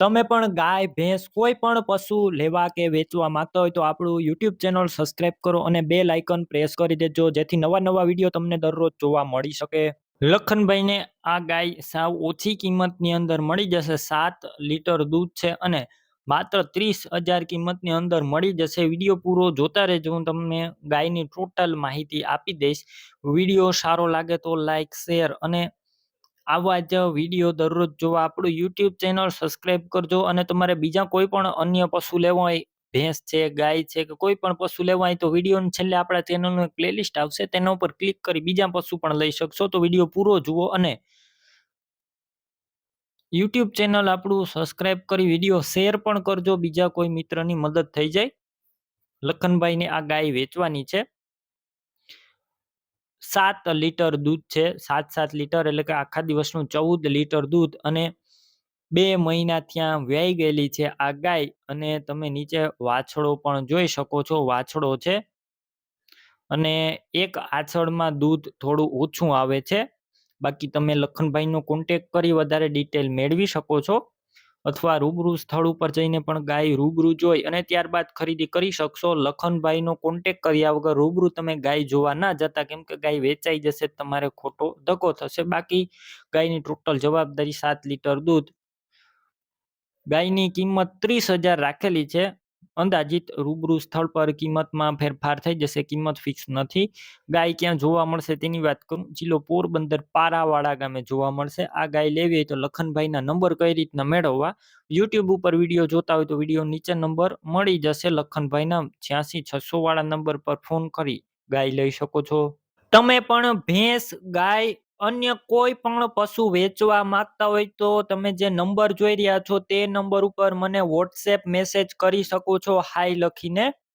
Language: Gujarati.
તમે પણ ગાય, ભેંસ કોઈ પણ પશુ લેવા કે વેચવા માંગતા હોય તો આપણું યુટ્યુબ ચેનલ સબસ્ક્રાઇબ કરો અને બે લાઇકન પ્રેસ કરી દેજો, જેથી નવા નવા વીડિયો તમને દરરોજ જોવા મળી શકે. લખનભાઈને આ ગાય સાવ ઓછી કિંમતની અંદર મળી જશે. સાત લીટર દૂધ છે અને માત્ર ત્રીસ હજાર કિંમતની અંદર મળી જશે. વીડિયો પૂરો જોતા રહેજો. હું તમને ગાયની ટોટલ માહિતી આપી દઈશ. વીડિયો સારો લાગે તો લાઈક, શેર અને આવા જ વીડિયો દરરોજ જોવા. આપણું યુટ્યુબ ચેનલ સબસ્ક્રાઈબ કરજો અને તમારે બીજા કોઈ પણ અન્ય પશુ લેવા હોય, ભેંસ છે, ગાય છે કે કોઈ પણ પશુ લેવા હોય તો વિડીયોની છેલ્લે આપણા ચેનલનું એક પ્લેલિસ્ટ આવશે. તેના ઉપર ક્લિક કરી બીજા પશુ પણ લઈ શકશો. તો વીડિયો પૂરો જુઓ અને યુટ્યુબ ચેનલ આપણું સબસ્ક્રાઈબ કરી વીડિયો શેર પણ કરજો. બીજા કોઈ મિત્રની મદદ થઈ જાય. લખનભાઈને આ ગાય વેચવાની છે. સાત લીટર દૂધ છે. સાત સાત લીટર એટલે કે આખા દિવસનું ચૌદ લીટર દૂધ અને બે મહિના ત્યાં વ્યાઈ ગયેલી છે આ ગાય અને તમે નીચે વાછડો પણ જોઈ શકો છો. વાછડો છે અને એક આછળમાં દૂધ થોડું ઓછું આવે છે. બાકી તમે લખનભાઈનો કોન્ટેક કરી વધારે ડિટેલ મેળવી શકો છો. અથવા રૂબરૂ સ્થળ ઉપર જઈને પણ ગાય રૂબરૂ જોઈ અને ત્યારબાદ ખરીદી કરી શકશો. લખનભાઈનો કોન્ટેક કર્યા વગર રૂબરૂ તમે ગાય જોવા ના જતા, કેમ કે ગાય વેચાઈ જશે, તમારે ખોટો ધક્કો થશે. બાકી ગાયની ટોટલ જવાબદારી સાત લીટર દૂધ. ગાયની કિંમત ત્રીસ હજાર રાખેલી છે. અંદાજિત રૂબરૂ સ્થળ પર કિંમતમાં ફેરફાર થઈ જશે. કિંમત ફિક્સ નથી. ગાય ક્યાં જોવા મળશે તેની વાત કરું. જિલ્લો પોરબંદર પારાવાડા ગામે જોવા મળશે. આ ગાય લેવી હોય તો લખનભાઈના નંબર કઈ રીતના મેળવવા? યુટ્યુબ ઉપર વીડિયો જોતા હોય તો વીડિયો નીચે નંબર મળી જશે. લખનભાઈના છ્યાસી છસો વાળા નંબર પર ફોન કરી ગાય લઈ શકો છો. તમે પણ ભેંસ, ગાય અન્ય કોઈ પણ પશુ વેચવા માંગતા હોય તો તમે જે નંબર જોઈ રહ્યા છો તે નંબર ઉપર મને વોટ્સએપ મેસેજ કરી શકો છો. હાય લખીને.